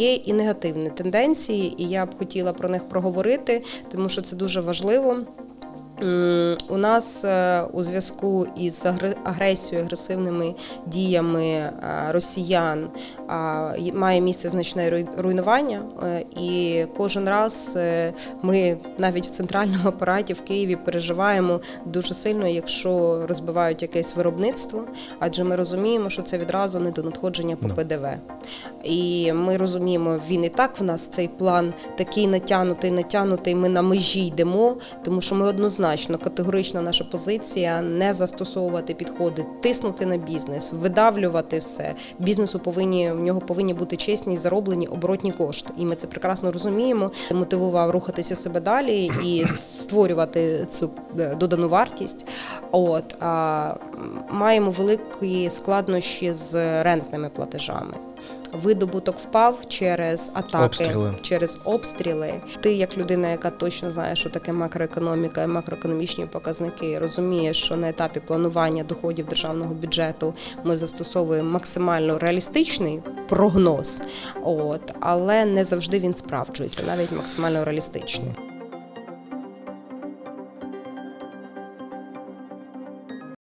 є і негативні тенденції, і я б хотіла про них проговорити, тому що це дуже важливо. У нас е, у зв'язку із агре- агресією, агресивними діями е, росіян має місце значне руйнування, е, і кожен раз ми навіть в центральному апараті в Києві переживаємо дуже сильно, якщо розбивають якесь виробництво, адже ми розуміємо, що це відразу не до надходження по Ну. ПДВ. І ми розуміємо, він і так в нас цей план такий натягнутий, натягнутий. Ми на межі йдемо, тому що ми однозначно категорична наша позиція не застосовувати підходи, тиснути на бізнес, видавлювати все. Бізнесу повинні в нього повинні бути чесні, зароблені оборотні кошти. І ми це прекрасно розуміємо. Мотивував рухатися себе далі і створювати цю е, додану вартість. От а маємо великі складнощі з рентними платежами. Видобуток впав через атаки, Обстріли. через обстріли. Ти, як людина, яка точно знає, що таке макроекономіка і макроекономічні показники, розумієш, що на етапі планування доходів державного бюджету ми застосовуємо максимально реалістичний прогноз, от але не завжди він справджується, навіть максимально реалістичний.